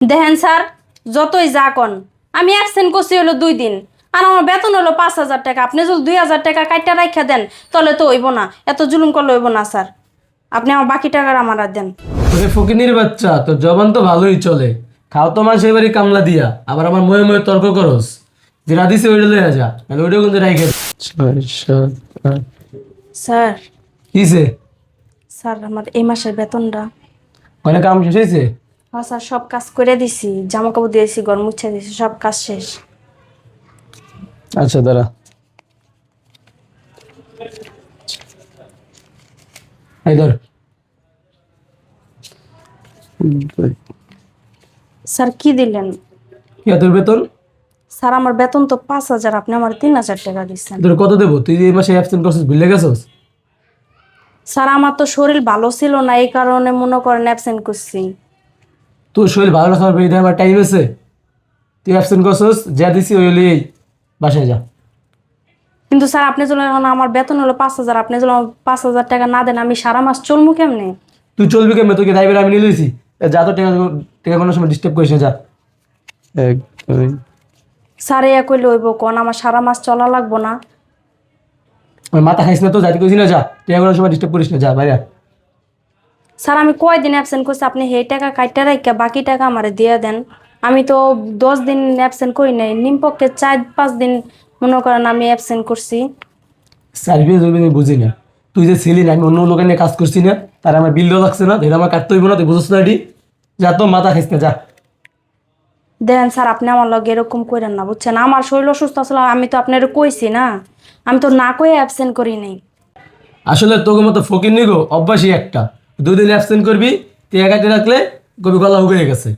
দেখেন স্যার যতই যা কন। আমি অ্যাবসেন্ট করছি হলো দুই দিন। আর আমার বেতন হলো পাঁচ হাজার টাকা। আপনি যদি দুই হাজার টাকা কাইটা রাখা দেন তাহলে তো হইব না। এত জুলুম করলে হইব না স্যার। আপনি আমার বাকি টাকার আমার আর দেন। ওরে ফকিনির বাচ্চা তোর জবান তো ভালোই চলে। খাও তো মাস এবারই কামলা দিয়া। আবার আমার ময়ে ময়ে তর্ক করস। যেটা দিছে ওইটা লইয়া যা নাহলে ওইটাও কিন্তু। ছয় সাত আট। স্যার। কিসে? স্যার আমার এই মাসের বেতনটা। অনেক কাম শেষ হয়েছে হ্যাঁ স্যার সব কাজ করে দিছি। জামা কাপড় দিয়েছি ঘর মুছে দিয়েছি সব কাজ শেষ। আচ্ছা দাঁড়া। এই ধর। স্যার কি দিলেন? কি তোর বেতন? স্যার আমার বেতন তো পাঁচ হাজার আপনি আমার তিন হাজার টাকা দিচ্ছেন। তোর কত দেবো? তুই এই মাসে অ্যাবসেন্ট করছিস ভুলে গেছস? স্যার আমার তো শরীর ভালো ছিল না এই কারণে মনে করেন অ্যাবসেন্ট করছি। তোর শরীর ভালো রাখার বেরিয়ে আমার টাইম আছে। তুই অ্যাবসেন্ট করছিস যা দিছি ওই হলি বাসায় যা। কিন্তু স্যার আপনি যদি এখন আমার বেতন হলো পাঁচ হাজার আপনি আমার পাঁচ হাজার টাকা না দেন আমি সারা মাস চলবো কেমনে? তুই চলবি কেমন? তোকে ড্রাইভার আমি নিয়ে লইছি। যা তো টাকা টাকা কোনো সময় ডিস্টার্ব করিস না যা। এক দুই স্যার এ কইলে হইব কোন আমার সারা মাস চলা লাগবো না। আমার মাথা খাইস না তো যাইতে কইছি না যা। টাকা কোনো সময় ডিস্টার্ব করিস না যা বাইরে। স্যার আমি কয়দিন অ্যাবসেন্ট করছি? আপনি সেই টাকা কাইটা রাখা বাকি টাকা আমার দিয়ে দেন। আমি তো দশ দিন অ্যাবসেন্ট করি নাই নিমপক্ষে চার পাঁচ দিন মনে করেন আমি অ্যাবসেন্ট করছি। সার্ভিস আমি বুঝি না? তুই যে ছিলি না আমি অন্য লোকের নিয়ে কাজ করছি না তার আমার বিল লাগছে না ধরে আমার কাটতে হইব না তুই বুঝছ না এটি। যা তো মাথা খাইস না যা। দেন স্যার আপনি আমার লগে এরকম করেন না বুঝছেন? আমার শরীর অসুস্থ আসলে আমি তো আপনার কইছি না। আমি তো না কয়ে অ্যাবসেন্ট করি নাই। আসলে তোকে মতো ফকির নিগো অভ্যাসই একটা। দুদিন অ্যাবসেন্ট করবি, তুই একাতে রাখলে কবি গলা উগে গেছে।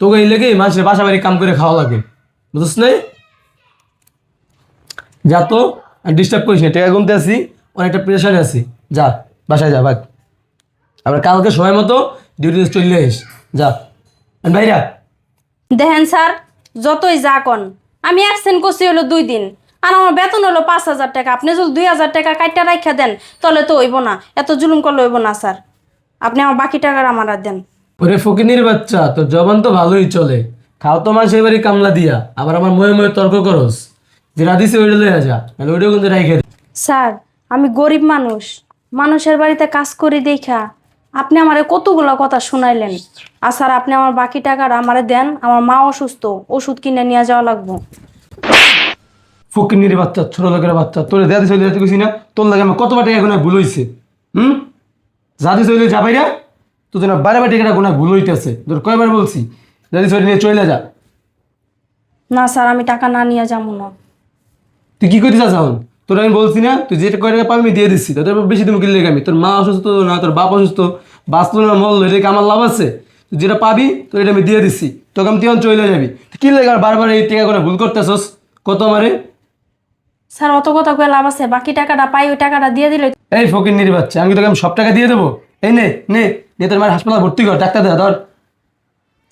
তোকে এই লেগে মানুষের বাসা বাড়ি কাম করে খাওয়া লাগে। বুঝছ না যা তো ডিস্টার্ব করিস না টাকা গুনতে আসি অনেকটা প্রেশারে আছি। যা, বাসায় যা, ভাগ। আবার কালকে সময় মতো ডিউটিতে চলে আইস। যা। আর ভাইরা দেখেন স্যার, যতই যা কন, আমি অ্যাবসেন্ট করছি হলো দুই দিন। আর আমার বেতন হলো পাঁচ হাজার টাকা। আপনি যদি দুই হাজার টাকা কাইটা রাখা দেন তাহলে তো হইব না। এত জুলুম করলে হইব না স্যার। আপনি আমার বাকি টাকার আমার আর দেন। ওরে ফকিনির বাচ্চা তোর জবান তো ভালোই চলে। খাও তো মাস এবারই কামলা দিয়া আবার আমার ময়ে ময়ে তর্ক করস। যেটা দিছে ওইটা লইয়া যা নাহলে ওইটাও কিন্তু রাইখে দে। স্যার আমি গরিব মানুষ। মানুষের বাড়িতে কাজ করি দেখা। আপনি আমারে কতগুলো কথা শুনাইলেন। আর স্যার আপনি আমার বাকি টাকার আমারে দেন আমার মা অসুস্থ ওষুধ কিনে নিয়ে যাওয়া লাগবো। ফকিনির বাচ্চা ছোট লোকের বাচ্চা তোর দাদি চলে যেতে গেছি না তোর লাগে আমার কতবার টাকা গোনা ভুল হইছে হুম? দাদি চলে যা বাইরা তো তোর বারে বারে টাকাটা গোনা ভুল হইতেছে। তোর কয়বার বলছি দাদি চলে নিয়ে চলে যা। না স্যার আমি টাকা না নিয়ে যাব না। তুই কি করতে চাস এখন? তোর আমি বলছি না তুই যেটা কয় টাকা পাবি আমি দিয়ে দিচ্ছি তোর বেশি তুমি কিনলে আমি। তোর মা অসুস্থ না তোর বাপ অসুস্থ বাঁচলো না মল এটাকে আমার লাভ আছে? তুই যেটা পাবি তোর এটা আমি দিয়ে দিচ্ছি তোকে আমি তুই চলে যাবি। তুই কি লাগে বারবার এই টাকা করে ভুল করতেছস? কত আমারে? স্যার অত কথা কয়ে লাভ আছে। বাকি টাকাটা পাই ওই টাকাটা দিয়ে দিলে এই ফকির নিরি বাচ্চা আমি তোকে আমি সব টাকা দিয়ে দেবো? এই নে নে নে তোর মায়ের হাসপাতাল ভর্তি কর ডাক্তার দেখা ধর।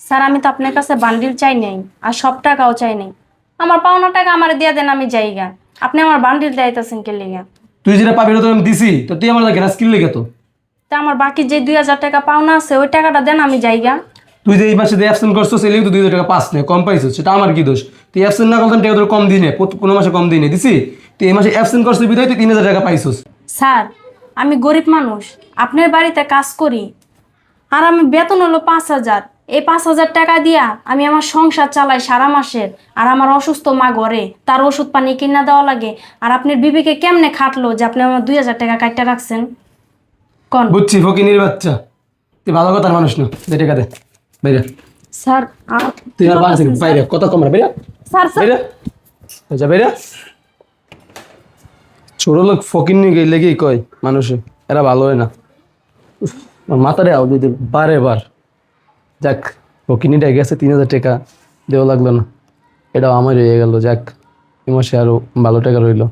স্যার আমি তো আপনার কাছে বান্ডিল চাই নাই আর সব টাকাও চাই নাই। আমার পাওনা টাকা আমার দিয়ে দেন আমি যাইগা আপনি আমার বান্ডিল দেয়তেছেন কে লিগা? তুই যেটা পাবি ওটা তো আমি দিছি তো তুই আমার গ্যাস কিনলে তো? তা আমার বাকি যে দুই হাজার টাকা পাওনা আছে ওই টাকাটা দেন আমি যাইগা তুই যে এই মাসে যে অ্যাবসেন্ট করছ সেই তো দুই হাজার টাকা পাস নে কম পাইছিস সেটা আমার কি দোষ? তুই অ্যাবসেন্ট না করতাম টাকা তোর কম দিই নে কোনো মাসে কম দিই নে দিছি? তুই এই মাসে অ্যাবসেন্ট করছিস বিধায় তুই তিন হাজার টাকা পাইছিস। স্যার আমি গরিব মানুষ আপনার বাড়িতে কাজ করি আর আমি বেতন হলো পাঁচ হাজার। এই পাঁচ হাজার টাকা দিয়া আমি আমার সংসার চালাই সারা মাসের আর আমার অসুস্থ মা ঘরে তার ওষুধ পানি কিনা দেওয়া লাগে আর আপনার বিবিকে কেমনে খাটলো যে আপনি আমার দুই হাজার টাকা কাটতে রাখছেন? কন? বুঝছি ফকিনির বাচ্চা। তুই ভালো কথার মানুষ না দে টাকা দে। বাইরে। স্যার তুই আর বাসা থেকে বাইরে কত কম বাইরে? Sir sir. বাইরে? যা বাইরে। ছোট লোক ফকির নিয়ে কয় মানুষে? এরা ভালো হয় না। মাথারে দিতে বারে বার। যাক ফকিনিটা গেছে তিন হাজার টাকা দেওয়া লাগল না। এটাও আমার হয়ে গেল যাক। এই মাসে আরও ভালো টাকা রইল।